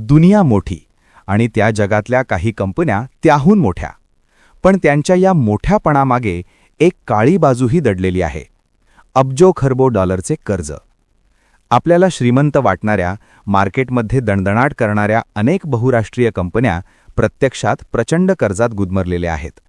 दुनिया मोठी आणि त्या जगातल्या काही कंपन्या त्याहून मोठ्या. पण त्यांच्या या मोठ्यापणामागे एक काळी बाजूही दडलेली आहे. अब्जो खरबो डॉलरचे कर्ज. आपल्याला श्रीमंत वाटणाऱ्या मार्केटमध्ये दणदणाट करणाऱ्या अनेक बहुराष्ट्रीय कंपन्या प्रत्यक्षात प्रचंड कर्जात गुदमरलेल्या आहेत.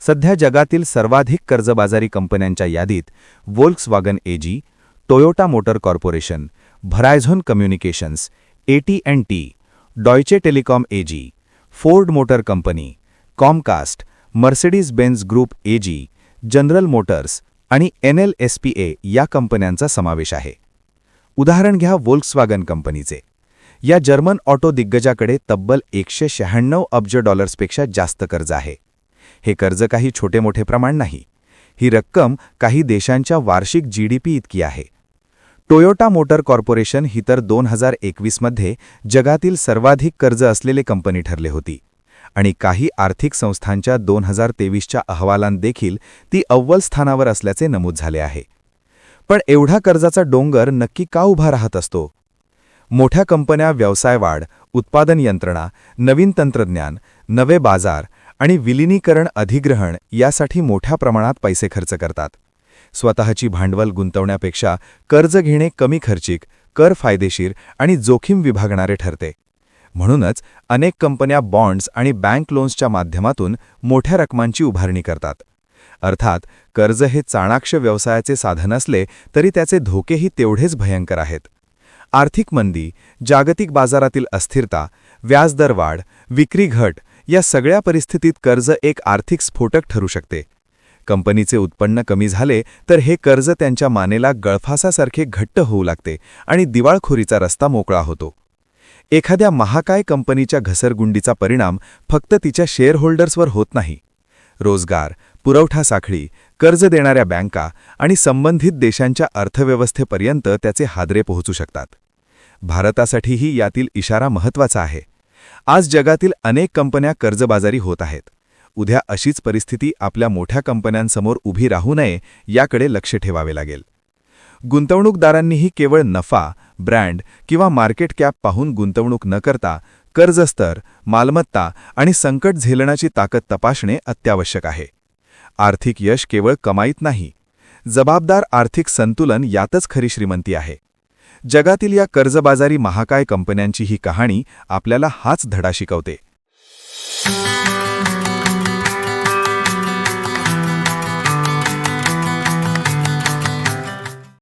सध्या जगातील सर्वाधिक कर्जबाजारी कंपन्यांच्या यादीत Volkswagen AG Toyota motor corporation Verizon communications AT and T Deutsche telecom AG Ford motor company Comcast Mercedes Benz group AG general motors आणि N L S P A या कंपन्यांचा समावेश आहे. उदाहरण घ्या वोल्क्सवागन कंपनीचे. या जर्मन ऑटो दिग्गजाकडे तब्बल एकशे शहाण्णव अब्ज डॉलर्सपेक्षा जास्त कर्ज आहे. हे कर्ज काही छोटे मोठे प्रमाण नाही. ही रक्कम काही देशांच्या वार्षिक जी डी पी इतकी आहे. टोयोटा मोटर कॉर्पोरेशन ही तर दोन हजार एकवीसमध्ये जगातील सर्वाधिक कर्ज असलेले कंपनी ठरले होती. आणि काही आर्थिक संस्थांच्या दोन हजार तेवीसच्या अहवालांत देखील ती अव्वल स्थानावर असल्याचे नमूद झाले आहे. पण एवढा कर्जाचा डोंगर नक्की का उभा राहत असतो? मोठ्या कंपन्या व्यवसाय वाढ उत्पादन यंत्रणा नवीन तंत्रज्ञान नवे बाजार आणि विलिनीकरण अधिग्रहण यासाठी मोठ्या प्रमाणात पैसे खर्च करतात. स्वतःची भांडवल गुंतवण्यापेक्षा कर्ज घेणे कमी खर्चिक कर फायदेशीर आणि जोखीम विभागणारे ठरते. म्हणूनच अनेक कंपन्या बॉन्ड्स आणि बँक लोन्सच्या माध्यमातून मोठ्या रकमांची उभारणी करतात. अर्थात कर्ज हे चाणाक्ष व्यवसायाचे साधन असले तरी त्याचे धोकेही तेवढेच भयंकर आहेत. आर्थिक मंदी जागतिक बाजारातील अस्थिरता व्याजदर वाढ विक्री घट या सगळ्या परिस्थितीत कर्ज एक आर्थिक स्फोटक ठरू शकते. कंपनीचे उत्पन्न कमी झाले तर हे कर्ज त्यांच्या मानेला गळफासासारखे घट्ट होऊ लागते आणि दिवाळखोरीचा रस्ता मोकळा होतो. एखाद्या महाकाय कंपनीच्या घसरगुंडीचा परिणाम फक्त तिच्या शेअरहोल्डर्सवर होत नाही. रोजगार पुरवठा साखळी कर्ज देणाऱ्या बँका आणि संबंधित देशांच्या अर्थव्यवस्थेपर्यंत त्याचे हादरे पोहोचू शकतात. भारतासाठीही यातील इशारा महत्त्वाचा आहे. आज जगातील अनेक कंपन्या कर्जबाजारी होत आहेत. उद्या अशीच परिस्थिती आपल्या मोठ्या कंपन्यांसमोर उभी राहू नये याकडे लक्ष ठेवावे लागेल. गुंतवणूकदारांनीही केवळ नफा ब्रँड किंवा मार्केट कॅप पाहून गुंतवणूक न करता कर्जस्तर मालमत्ता आणि संकट झेलण्याची ताकद तपासणे अत्यावश्यक आहे. आर्थिक यश केवळ कमाईत नाही जबाबदार आर्थिक संतुलन यातच खरी श्रीमंती आहे. जगातील या कर्जबाजारी महाकाय कंपन्यांची ही कहाणी आपल्याला हाच धडा शिकवते.